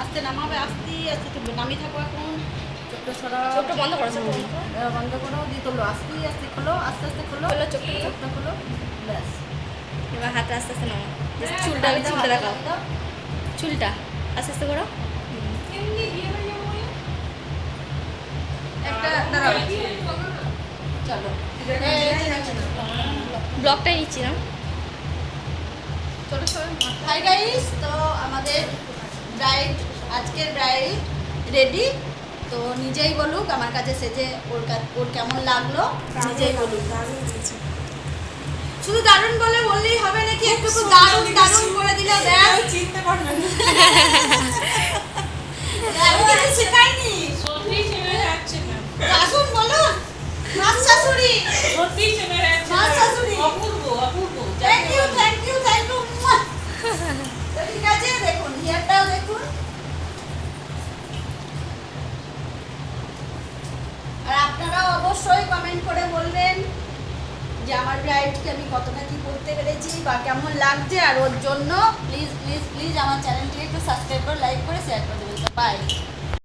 আস্তে নামাবে আস্তে আস্তে একটু নামিয়ে থাকো এখন। চোখটা সরা চোখটা বন্ধ করো, বন্ধ করো। এবার বন্ধ করো দিয়ে তোলো। আস্তে আস্তে খোলো আস্তে আস্তে খোলো। খোলো, চোখটা খোলো। খোলো। ব্যাস। এবার হাতটা আস্তে আস্তে নাও চুলটা হাতে দাও, চুলটা দেখাও। চুলটা আস্তে আস্তে করো। একটা দাঁড়াও। চলো। ব্লগটাই নিচ্ছি না? হাই গাইস তো আমাদের ব্রাইড আজকের ব্রাইড রেডি তো নিজেই বলুক আমার কাছে সেজে ওর ওর কেমন লাগল নিজেই বলুক। শুধু দারুণ বলে বললেই অবশ্যই কমেন্ট করে বলবেন যে আমার ব্রাইডকে আমি কতটা কি করতে পেরেছি বা কেমন লাগছে আর ওর জন্য প্লিজ প্লিজ প্লিজ আমার চ্যানেলটিকে একটু সাবস্ক্রাইব করে লাইক করে শেয়ার করে দেবেন। বাই